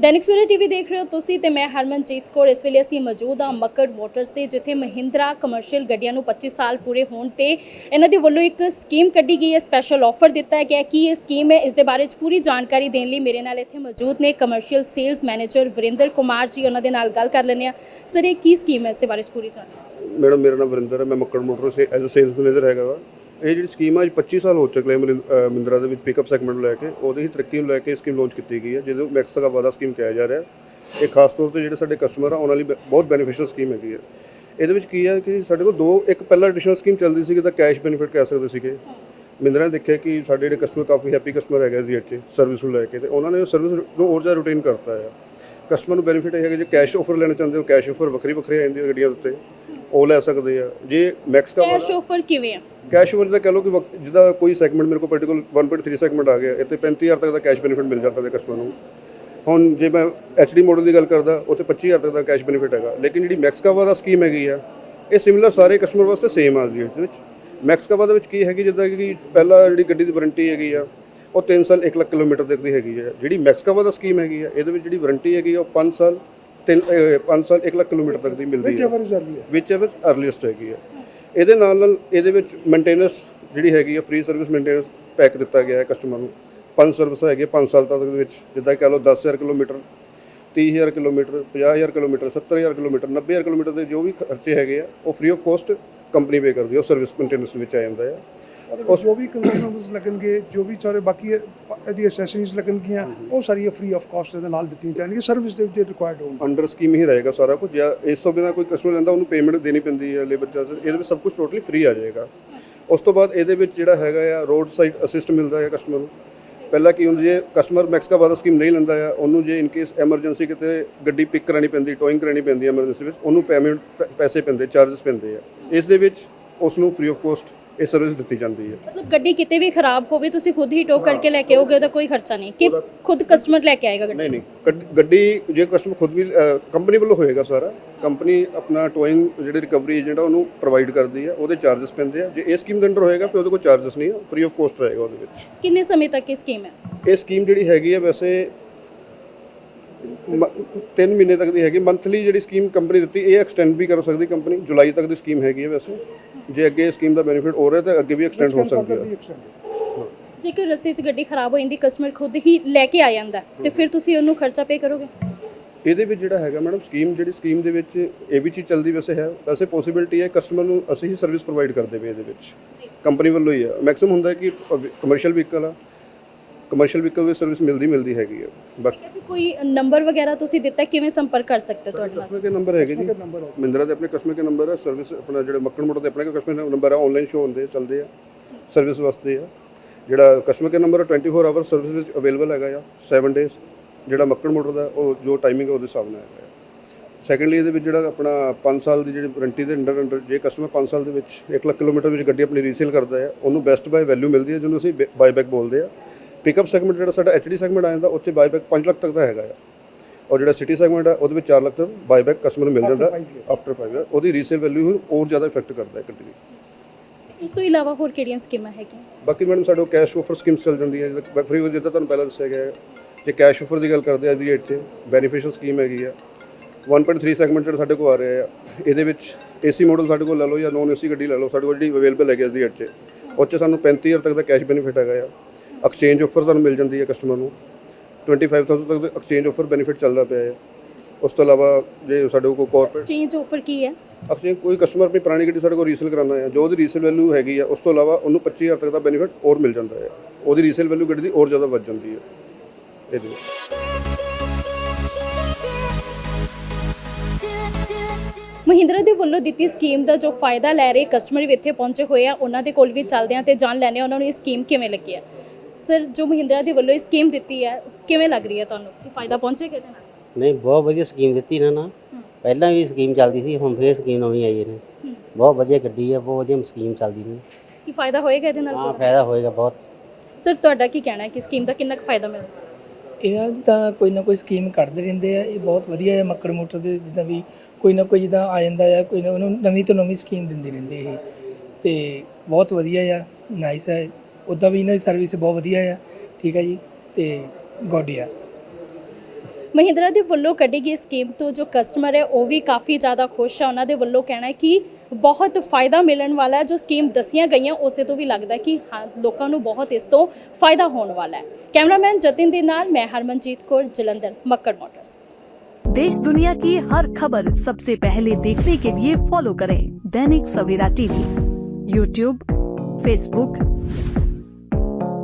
ਦੈਨਿਕ Savera TV ਦੇਖ ਰਹੇ ਹੋ ਤੁਸੀਂ ਤੇ ਮੈਂ ਹਰਮਨਜੀਤ ਕੌਰ। ਇਸ ਵੇਲੇ ਅਸੀਂ ਮੌਜੂਦ ਹਾਂ ਮੱਕੜ ਮੋਟਰਸ ਤੇ, ਜਿੱਥੇ ਮਹਿੰਦਰਾ ਕਮਰਸ਼ੀਅਲ ਗੱਡੀਆਂ ਨੂੰ 25 ਸਾਲ ਪੂਰੇ ਹੋਣ ਤੇ ਇਹਨਾਂ ਦੇ ਵੱਲੋਂ ਇੱਕ ਸਕੀਮ ਕੱਢੀ ਗਈ ਹੈ ਸਪੈਸ਼ਲ ਆਫਰ ਦਿੱਤਾ ਗਿਆ ਕੀ ਇਹ ਸਕੀਮ ਹੈ? ਇਸ ਦੇ ਬਾਰੇ ਚ ਪੂਰੀ ਜਾਣਕਾਰੀ ਦੇਣ ਲਈ ਮੇਰੇ ਨਾਲ ਇੱਥੇ ਮੌਜੂਦ ਨੇ commercial sales manager Varinder Kumar ji. ਉਹਨਾਂ ਦੇ ਨਾਲ ਗੱਲ ਕਰ ਲੈਂਦੇ ਆ ਸਰ, ਇਹ ਕੀ ਸਕੀਮ ਹੈ? ਇਸ ਦੇ ਬਾਰੇ ਚ ਪੂਰੀ ਜਾਣਕਾਰੀ। ਮੈਡਮ, ਮੇਰਾ ਨਾਮ ਵਰਿੰਦਰ ਹੈ। ਮੈਂ Makkar motor as a sales manager ਹੈਗਾ ਵਾ। ਇਹ ਜਿਹੜੀ ਸਕੀਮ ਆ ਅੱਜ 25 ਸਾਲ ਹੋ ਚੁੱਕੇ ਮਰਿੰ- ਅ, ਮਹਿੰਦਰਾ ਦੇ ਵਿੱਚ ਪਿਕਅਪ ਸੈਗਮੈਂਟ ਨੂੰ ਲੈ ਕੇ। ਉਹਦੇ ਹੀ ਤਰੱਕੀ ਨੂੰ ਲੈ ਕੇ ਸਕੀਮ ਲਾਂਚ ਕੀਤੀ ਗਈ ਹੈ ਜਿਹਨੂੰ ਮੈਕਸ ਦਾ ਵਾਦਾ ਸਕੀਮ ਕਿਹਾ ਜਾ ਰਿਹਾ ਇਹ ਖਾਸ ਤੌਰ ਤੇ ਜਿਹੜੇ ਸਾਡੇ ਕਸਟਮਰ ਆ ਉਹਨਾਂ ਲਈ ਬ- ਬਹੁਤ ਬੈਨੀਫੀਸ਼ੀਅਲ ਸਕੀਮ ਹੈਗੀ ਹੈ। ਇਹਦੇ ਵਿੱਚ ਕੀ ਹੈ ਕਿ ਸਾਡੇ ਕੋਲ ਦੋ ਇੱਕ ਪਹਿਲਾਂ ਐਡੀਸ਼ਨਲ ਸਕੀਮ ਚੱਲਦੀ ਸੀ ਕਿ ਤਾਂ ਕੈਸ਼ ਬੈਨੀਫਿਟ ਕਹਿ ਸਕਦੇ ਸੀਗੇ। ਮਹਿੰਦਰਾ ਨੇ ਦੇਖਿਆ ਕਿ ਸਾਡੇ ਜਿਹੜੇ ਕਸਟਮਰ ਕਾਫੀ ਹੈਪੀ ਕਸਟਮਰ ਹੈਗੇ ਜੀ 'ਚ ਸਰਵਿਸ ਨੂੰ ਲੈ ਕੇ ਤੇ ਉਹਨਾਂ ਨੇ ਸਰਵਿਸ ਨੂੰ ਹੋਰ ਜ਼ਿਆਦਾ ਰੂਟੀਨ ਕਰਤਾ ਹੈ ਕਸਟਮਰ ਨੂੰ ਬੈਨੀਫਿਟ ਇਹ ਹੈ ਜੇ ਕੈਸ਼ ਆਫਰ ਲੈਣਾ ਚਾਹੁੰਦੇ ਹੋ ਕੈਸ਼ ਆਫਰ ਵੱਖਰੀ ਵੱਖਰੀ ਆ ਜਾਂਦੀ ਹੈ ਗੱਡੀਆਂ ਦੇ ਉੱਤੇ। ਉਹ ਲੈ ਸਕਦੇ ਆ। ਜੇ ਮੈਕਸ ਦਾ ਕੈਸ਼ ਆਫਰ ਕਿਵੇਂ ਆ? ਕੈਸ਼ ਓਵਰ ਦਾ ਕਹ ਲਓ ਕਿ ਵਕ- ਜਿੱਦਾਂ ਕੋਈ ਸੈਗਮੈਂਟ ਮੇਰੇ ਕੋਲ ਪਰਟੀਕੁਲਰ 1.3 ਸੈਗਮੈਂਟ ਆ ਗਿਆ ਇੱਥੇ 35000 ਤੱਕ ਦਾ ਕੈਸ਼ ਬੈਨੀਫਿਟ ਮਿਲ ਜਾਂਦਾ ਹੈ ਕਸਟਮਰ ਨੂੰ। ਹੁਣ ਜੇ ਮੈਂ ਐਚਡੀ ਮਾਡਲ ਦੀ ਗੱਲ ਕਰਦਾ ਉੱਥੇ 25000 ਤੱਕ ਦਾ ਕੈਸ਼ ਬੈਨੀਫਿਟ ਹੈਗਾ। ਲੇਕਿਨ ਜਿਹੜੀ ਮੈਕਸ ਕਵਾ ਦਾ ਸਕੀਮ ਹੈਗੀ ਆ ਇਹ ਸਿਮਿਲਰ ਸਾਰੇ ਕਸਟਮਰ ਵਾਸਤੇ ਸੇਮ ਆ ਜੀ ਇਹਦੇ ਵਿੱਚ। ਮੈਕਸ ਕਵਾ ਦੇ ਵਿੱਚ ਕੀ ਹੈਗੀ ਜਿੱਦਾਂ ਕਿ ਪਹਿਲਾਂ ਜਿਹੜੀ ਗੱਡੀ ਦੀ ਵਾਰੰਟੀ ਹੈਗੀ ਆ ਉਹ 3 ਸਾਲ 1 ਲੱਖ ਕਿਲੋਮੀਟਰ ਤੱਕ ਦੀ ਹੈਗੀ ਆ। ਜਿਹੜੀ ਮੈਕਸ ਕਵਾ ਦਾ ਸਕੀਮ ਹੈਗੀ ਆ ਇਹਦੇ ਵਿੱਚ ਜਿਹੜੀ ਵਾਰੰਟੀ ਹੈਗੀ ਆ ਉਹ 5 ਸਾਲ 3 5 ਸਾਲ 1 ਲੱਖ ਕਿਲੋਮੀਟਰ ਤੱਕ ਦੀ ਮਿਲਦੀ ਹੈ। ਵਿਚ ਐਵਰ ਅਰਲੀਸਟ ਹੈਗੀ ਹੈ। ਇਹਦੇ ਨਾਲ ਨਾਲ ਇਹਦੇ ਵਿੱਚ ਮੇਨਟੇਨੈਂਸ ਜਿਹੜੀ ਹੈਗੀ ਹੈ ਫ੍ਰੀ ਸਰਵਿਸ ਮੇਨਟੇਨੈਂਸ ਪੈਕ ਦਿੱਤਾ ਗਿਆ ਹੈ ਕਸਟਮਰ ਨੂੰ। ਪੰਜ ਸਰਵਿਸ ਹੈਗੇ 5 ਸਾਲ ਤੱਕ ਦੇ ਵਿੱਚ। ਜਿੱਦਾਂ ਕਹ ਲਓ 10000 kilometre 30000 kilometre 50000 kilometre 70000 kilometre 90000 kilometre ਦੇ ਜੋ ਵੀ ਖਰਚੇ ਹੈਗੇ ਆ ਉਹ free of cost company pay ਕਰਦੀ ਹੈ। ਉਹ ਸਰਵਿਸ ਮੇਨਟੇਨੈਂਸ ਵਿੱਚ ਆ ਜਾਂਦਾ ਹੈ। ਉਸ ਜੋ ਵੀ ਕੰਸੂਮਰਸ ਲੱਗਣਗੇ, ਜੋ ਵੀ ਸਾਰੇ ਬਾਕੀ ਇਹਦੀ ਐਕਸੈਸਰੀਜ਼ ਲੱਗਣਗੀਆਂ, ਉਹ ਸਾਰੀਆਂ ਫ੍ਰੀ ਆਫ ਕਾਸਟ ਦੇ ਨਾਲ ਦਿੱਤੀਆਂ ਜਾਣਗੀਆਂ ਸਰਵਿਸ ਦੇ ਵਿੱਚ ਰਿਕੁਆਇਰਡ ਹੋਣ ਅੰਡਰ ਸਕੀਮ ਹੀ ਰਹੇਗਾ ਸਾਰਾ ਕੁਝ, ਜਾਂ ਇਸ ਤੋਂ ਬਿਨਾਂ ਕੋਈ ਕਸਟਮਰ ਲੈਂਦਾ, ਉਹਨੂੰ ਪੇਮੈਂਟ ਦੇਣੀ ਪੈਂਦੀ ਹੈ ਲੇਬਰ ਚਾਰਜਸ ਇਹਦੇ ਵਿੱਚ ਸਭ ਕੁਝ ਟੋਟਲੀ ਫ੍ਰੀ ਆ ਜਾਏਗਾ। ਉਸ ਤੋਂ ਬਾਅਦ ਇਹਦੇ ਵਿੱਚ ਜਿਹੜਾ ਹੈਗਾ ਆ ਰੋਡ ਸਾਈਡ ਅਸਿਸਟ ਮਿਲਦਾ ਹੈ ਕਸਟਮਰ ਨੂੰ। ਪਹਿਲਾਂ ਕੀ ਹੁੰਦਾ ਜੇ ਕਸਟਮਰ ਮੈਕਸ ਕਾ ਵਾਦਾ ਸਕੀਮ ਨਹੀਂ ਲੈਂਦਾ ਆ, ਉਹਨੂੰ ਜੇ ਇਨ ਕੇਸ ਐਮਰਜੈਂਸੀ ਕਿਤੇ ਗੱਡੀ ਪਿਕ ਕਰਾਣੀ ਪੈਂਦੀ ਟੋਇੰਗ ਕਰਾਣੀ ਪੈਂਦੀ ਐਮਰਜੈਂਸੀ ਵਿੱਚ, ਉਹਨੂੰ ਪੇਮੈਂਟ ਪੈਸੇ ਪੈਂਦੇ ਚਾਰजेस ਪੈਂਦੇ ਆ। ਇਸ ਦੇ ਵਿੱਚ ਉਸ ਨੂੰ ਫ੍ਰੀ ਆਫ ਕੋਸਟ ਇਹ ਸਰਵਿਸ ਦਿੱਤੀ ਜਾਂਦੀ ਹੈ। ਮਤਲਬ ਗੱਡੀ ਕਿਤੇ ਵੀ ਖਰਾਬ ਹੋਵੇ ਤੁਸੀਂ ਖੁਦ ਹੀ ਟੋ ਕਰਕੇ ਲੈ ਕੇ ਆਓਗੇ ਉਹਦਾ ਕੋਈ ਖਰਚਾ ਨਹੀਂ। ਕਿ ਖੁਦ ਕਸਟਮਰ ਲੈ ਕੇ ਆਏਗਾ ਗੱਡੀ? ਨਹੀਂ ਨਹੀਂ ਗੱਡੀ ਜੇ ਕਸਟਮਰ ਖੁਦ ਵੀ ਕੰਪਨੀ ਵੱਲੋਂ ਹੋਏਗਾ ਸਾਰਾ ਕੰਪਨੀ ਆਪਣਾ ਟੋਇੰਗ ਜਿਹੜੇ ਰਿਕਵਰੀ ਏਜੰਟ ਆ ਉਹਨੂੰ ਪ੍ਰੋਵਾਈਡ ਕਰਦੀ ਹੈ ਉਹਦੇ ਚਾਰजेस ਪੈਂਦੇ ਆ। ਜੇ ਇਹ ਸਕੀਮ ਦੇ ਅੰਡਰ ਹੋਏਗਾ ਫਿਰ ਉਹਦੇ ਕੋਈ ਚਾਰजेस ਨਹੀਂ ਫ੍ਰੀ ਆਫ ਕੋਸਟ ਰਹੇਗਾ ਉਹਦੇ ਵਿੱਚ। ਕਿੰਨੇ ਸਮੇਂ ਤੱਕ ਇਹ ਸਕੀਮ ਹੈ? ਇਹ ਸਕੀਮ ਜਿਹੜੀ ਹੈਗੀ ਹੈ ਵੈਸੇ 3 ਮਹੀਨੇ ਤੱਕ ਦੀ ਹੈਗੀ। ਮੰਥਲੀ ਜਿਹੜੀ ਸਕੀਮ ਕੰਪਨੀ ਦਿੱਤੀ ਇਹ ਐਕਸਟੈਂਡ ਵੀ ਕਰ ਸਕਦੀ ਕੰਪਨੀ ਜੁਲਾਈ ਤੱਕ ਦੀ ਸਕੀਮ ਹੈਗੀ ਹੈ ਵੈਸੇ। ਜੇ ਅੱਗੇ ਸਕੀਮ ਦਾ ਬੈਨੀਫਿਟ ਹੋ ਰਿਹਾ ਤਾਂ ਅੱਗੇ ਵੀ ਐਕਸਟੈਂਡ ਹੋ ਸਕਦੀ ਹੈ। ਜੇਕਰ ਰਸਤੇ 'ਚ ਗੱਡੀ ਖਰਾਬ ਹੋ ਜਾਂਦੀ ਕਸਟਮਰ ਖੁਦ ਹੀ ਲੈ ਕੇ ਆ ਜਾਂਦਾ ਤੇ ਫਿਰ ਤੁਸੀਂ ਉਹਨੂੰ ਖਰਚਾ ਪੇ ਕਰੋਗੇ? ਇਹਦੇ ਵਿੱਚ ਜਿਹੜਾ ਹੈਗਾ ਮੈਡਮ ਸਕੀਮ ਜਿਹੜੀ ਸਕੀਮ ਦੇ ਵਿੱਚ ਇਹ ਵੀ ਚੀਜ਼ ਚੱਲਦੀ ਵੈਸੇ ਹੈ। ਵੈਸੇ ਪੋਸੀਬਿਲਿਟੀ ਹੈ ਕਸਟਮਰ ਨੂੰ ਅਸੀਂ ਹੀ ਸਰਵਿਸ ਪ੍ਰੋਵਾਈਡ ਕਰਦੇ ਪਏ ਇਹਦੇ ਵਿੱਚ। ਕੰਪਨੀ ਵੱਲੋਂ ਹੀ ਹੈ। ਮੈਕਸਿਮਮ ਹੁੰਦਾ ਹੈ ਕਿ ਕਮਰਸ਼ੀਅਲ ਵਹੀਕਲ ਆ ਕਮਰਸ਼ੀਅਲ ਵਹੀਕਲ ਵਿੱਚ ਸਰਵਿਸ ਮਿਲਦੀ ਮਿਲਦੀ ਹੈਗੀ ਹੈ ਬਾਕੀ ਜੀ ਕੋਈ ਨੰਬਰ ਵਗੈਰਾ ਤੁਸੀਂ ਦਿੱਤਾ ਕਿਵੇਂ ਸੰਪਰਕ ਕਰ ਸਕਦੇ ਤੁਹਾਡੇ ਨਾਲ? ਕਸਟਮਰ ਕੇ ਨੰਬਰ ਹੈਗੇ ਜੀ। ਮਹਿੰਦਰਾ ਦੇ ਆਪਣੇ ਕਸਟਮਰ ਕੇ ਨੰਬਰ ਹੈ ਸਰਵਿਸ ਆਪਣਾ ਜਿਹੜਾ ਮੱਕੜ ਮੋਟਰ ਦੇ ਆਪਣੇ ਕਸਟਮਰ ਨੰਬਰ ਹੈ ਆਨਲਾਈਨ ਸ਼ੋ ਹੁੰਦੇ ਆ, ਚੱਲਦੇ ਆ ਸਰਵਿਸ ਵਾਸਤੇ ਆ। ਜਿਹੜਾ customer care number 24 hour service ਵਿੱਚ ਅਵੇਲੇਬਲ ਹੈਗਾ ਆ 7 ਡੇਜ਼ ਜਿਹੜਾ ਮੱਕੜ ਮੋਟਰ ਦਾ ਉਹ ਜੋ ਟਾਈਮਿੰਗ ਹੈ ਉਹਦੇ ਹਿਸਾਬ ਨਾਲ ਹੈਗਾ ਆ। ਸੈਕੰਡਲੀ ਇਹਦੇ ਵਿੱਚ ਜਿਹੜਾ ਆਪਣਾ 5 ਸਾਲ ਦੀ ਜਿਹੜੀ ਵਾਰੰਟੀ ਦੇ ਅੰਡਰ ਅੰਡਰ ਜੇ ਕਸਟਮਰ 5 ਸਾਲ ਦੇ ਵਿੱਚ 1 ਲੱਖ ਕਿਲੋਮੀਟਰ ਵਿੱਚ ਗੱਡੀ ਆਪਣੀ ਰੀਸੇਲ ਕਰਦਾ ਹੈ ਉਹਨੂੰ ਬੈਸਟ ਬਾਈ ਵੈਲਿਊ ਮਿਲਦੀ ਹੈ ਜਿਹਨੂੰ ਅਸੀਂ ਬਾਈਬੈਕ ਬੋਲਦੇ ਆ। ਪਿਕਅਪ ਸੈਗਮੈਂਟ ਜਿਹੜਾ ਸਾਡਾ ਐਚਡੀ ਸੈਗਮੈਂਟ ਆ ਜਾਂਦਾ ਉਹ 'ਚ ਬਾਈਬੈਕ 5 ਲੱਖ ਤੱਕ ਦਾ ਹੈਗਾ ਆ। ਔਰ ਜਿਹੜਾ ਸਿਟੀ ਸੈਗਮੈਂਟ ਆ ਉਹਦੇ ਵਿੱਚ 4 ਲੱਖ ਤੱਕ ਬਾਈਬੈਕ ਕਸਟਮਰ ਨੂੰ ਮਿਲ ਜਾਂਦਾ ਆਫਟਰ 5 ਇਅਰ ਉਹਦੀ ਰੀਸੇਲ ਵੈਲਿਊ ਹੋਰ ਜ਼ਿਆਦਾ ਇਫੈਕਟ ਕਰਦਾ ਹੈ ਦੀ ਇਸ ਤੋਂ ਇਲਾਵਾ ਹੋਰ ਕਿਹੜੀਆਂ ਸਕੀਮਾਂ ਹੈਗੀਆਂ? ਬਾਕੀ ਮੈਡਮ ਸਾਡੇ ਕੋਲ ਕੈਸ਼ ਆਫਰ ਸਕੀਮਸ ਚੱਲ ਜਾਂਦੀਆਂ ਜਿੱਦਾਂ ਫ੍ਰੀ ਜਿੱਦਾਂ ਤੁਹਾਨੂੰ ਪਹਿਲਾਂ ਦੱਸਿਆ ਗਿਆ ਹੈ। ਜੇ ਕੈਸ਼ ਆਫਰ ਦੀ ਗੱਲ ਕਰਦੇ ਆ ਅੱਜ ਦੀ ਡੇਟ 'ਚ ਬੈਨੀਫੀਸ਼ੀਅਲ ਸਕੀਮ ਹੈਗੀ ਆ। 1.3 ਸੈਗਮੈਂਟ ਜਿਹੜਾ ਸਾਡੇ ਕੋਲ ਆ ਰਿਹਾ ਆ ਇਹਦੇ ਵਿੱਚ ਏਸੀ ਮਾਡਲ ਸਾਡੇ ਕੋਲ ਲੈ ਲਓ ਜਾਂ ਨੋਨ ਏਸੀ ਗੱਡੀ ਲੈ ਲਓ ਸਾਡੇ ਕੋਲ ਜਿਹੜੀ ਅਵੇਲੇਬਲ ਹੈਗੀ ਅੱਜ ਦੀ ਡੇਟ 'ਚ। ਉਹ 'ਚ ਸਾਨੂੰ 35000 ਤੱਕ ਦਾ ਕੈਸ਼ ਬੈਨੀਫਿਟ ਹੈਗਾ ਆ। ਐਕਸਚੇਂਜ ਆਫਰ ਸਾਨੂੰ ਮਿਲ ਜਾਂਦੀ ਹੈ ਕਸਟਮਰ ਨੂੰ। 25000 ਤੱਕ ਦਾ ਐਕਸਚੇਂਜ ਆਫਰ ਬੈਨੀਫਿਟ ਚੱਲਦਾ ਪਿਆ ਹੈ। ਉਸ ਤੋਂ ਇਲਾਵਾ ਜੇ ਸਾਡੇ ਕੋਲ ਕਾਰਪੋਰੇਟ ਐਕਸਚੇਂਜ ਆਫਰ ਕੀ ਹੈ? ਅਕਸਰ ਕੋਈ ਕਸਟਮਰ ਆਪਣੀ ਪੁਰਾਣੀ ਗੱਡੀ ਸਾਡੇ ਕੋਲ ਰੀਸੇਲ ਕਰਾਉਣਾ ਹੈ ਜੋ ਉਹਦੀ ਰੀਸੇਲ ਵੈਲਿਊ ਹੈਗੀ ਆ ਉਸ ਤੋਂ ਇਲਾਵਾ ਉਹਨੂੰ 25000 ਤੱਕ ਦਾ ਬੈਨੀਫਿਟ ਹੋਰ ਮਿਲ ਜਾਂਦਾ ਹੈ। ਉਹਦੀ ਰੀਸੇਲ ਵੈਲਿਊ ਗੱਡੀ ਦੀ ਹੋਰ ਜ਼ਿਆਦਾ ਵੱਧ ਜਾਂਦੀ ਹੈ। ਇਹਦੇ ਮਹਿੰਦਰਾ ਦੇ ਵੱਲੋਂ ਦਿੱਤੀ ਸਕੀਮ ਦਾ ਜੋ ਫਾਇਦਾ ਲੈ ਰਹੇ ਕਸਟਮਰ ਵੀ ਇੱਥੇ ਪਹੁੰਚੇ ਹੋਏ ਆ ਉਹਨਾਂ ਦੇ ਕੋਲ ਵੀ ਚੱਲਦੇ ਆ ਤੇ ਜਾਣ ਲੈਣੇ ਉਹਨਾਂ ਨੂੰ ਇਹ ਸਕੀਮ ਕਿਵੇਂ ਲੱਗੀ ਹੈ। ਸਰ ਜੋ ਮਹਿੰਦਰਾ ਦੇ ਵੱਲੋਂ ਇਹ ਸਕੀਮ ਦਿੱਤੀ ਹੈ ਕਿਵੇਂ ਲੱਗ ਰਹੀ ਹੈ ਤੁਹਾਨੂੰ? ਕਿ ਫਾਇਦਾ ਪਹੁੰਚੇਗਾ ਇਹਦੇ ਨਾਲ? ਨਹੀਂ ਬਹੁਤ ਵਧੀਆ ਸਕੀਮ ਦਿੱਤੀ ਇਹਨਾਂ ਨੇ। ਪਹਿਲਾਂ ਵੀ ਸਕੀਮ ਚੱਲਦੀ ਸੀ ਹੁਣ ਫੇਰ ਸਕੀਮ ਨਵੀਂ ਆਈ ਨੇ ਬਹੁਤ ਵਧੀਆ ਗੱਡੀ ਹੈ ਬਹੁਤ ਵਧੀਆ ਸਕੀਮ ਚੱਲਦੀ ਨੇ। ਕੀ ਫਾਇਦਾ ਹੋਏਗਾ ਇਹਦੇ ਨਾਲ? ਹਾਂ ਫਾਇਦਾ ਹੋਏਗਾ ਬਹੁਤ। ਸਰ ਤੁਹਾਡਾ ਕੀ ਕਹਿਣਾ ਹੈ ਕਿ ਸਕੀਮ ਦਾ ਕਿੰਨਾ ਕੁ ਫਾਇਦਾ ਮਿਲਦਾ ਇਹਨਾਂ ਤਾਂ ਕੋਈ ਨਾ ਕੋਈ ਸਕੀਮ ਕੱਢਦੇ ਰਹਿੰਦੇ ਆ ਇਹ ਬਹੁਤ ਵਧੀਆ ਹੈ ਮੱਕੜ ਮੋਟਰ ਦੇ ਜਿੱਦਾਂ ਵੀ ਕੋਈ ਨਾ ਕੋਈ ਜਿੱਦਾਂ ਆ ਜਾਂਦਾ ਆ ਕੋਈ ਨਾ ਉਹਨੂੰ ਨਵੀਂ ਤੋਂ ਨਵੀਂ ਸਕੀਮ ਦਿੰਦੇ ਰਹਿੰਦੇ ਇਹ। ਤੇ ਬਹੁਤ ਵਧੀਆ ਆ ਨਾਈਸ ਹੈ ਉੱਦਾਂ ਵੀ ਇਹਨਾਂ ਦੀ ਸਰਵਿਸ ਬਹੁਤ ਵਧੀਆ ਆ ਠੀਕ ਹੈ ਜੀ ਤੇ ਗੋਡੀ ਆ ਮਹਿੰਦਰਾ ਦੇ ਵੱਲੋਂ ਕੱਢੀ ਗਈ ਸਕੀਮ ਤੋਂ ਜੋ ਕਸਟਮਰ ਹੈ ਉਹ ਵੀ ਕਾਫੀ ਜ਼ਿਆਦਾ ਖੁਸ਼ ਹੈ ਉਹਨਾਂ ਦੇ ਵੱਲੋਂ ਕਹਿਣਾ ਹੈ ਕਿ ਬਹੁਤ ਫਾਇਦਾ ਮਿਲਣ ਵਾਲਾ ਹੈ ਜੋ ਸਕੀਮ ਦਸੀਆਂ ਗਈਆਂ ਉਸੇ ਤੋਂ ਵੀ ਲੱਗਦਾ ਹੈ ਕਿ ਹਾਂ ਲੋਕਾਂ ਨੂੰ ਬਹੁਤ ਇਸ ਤੋਂ ਫਾਇਦਾ ਹੋਣ ਵਾਲਾ ਹੈ ਕੈਮਰਾਮੈਨ ਜਤਿਨ ਦੇ ਨਾਲ ਮੈਂ ਹਰਮਨਜੀਤ ਕੌਰ ਜਲੰਧਰ ਮੱਕੜ ਮੋਟਰਸ देश दुनिया की हर खबर सबसे पहले देखने के लिए फॉलो करें Dainik Savera TV YouTube Facebook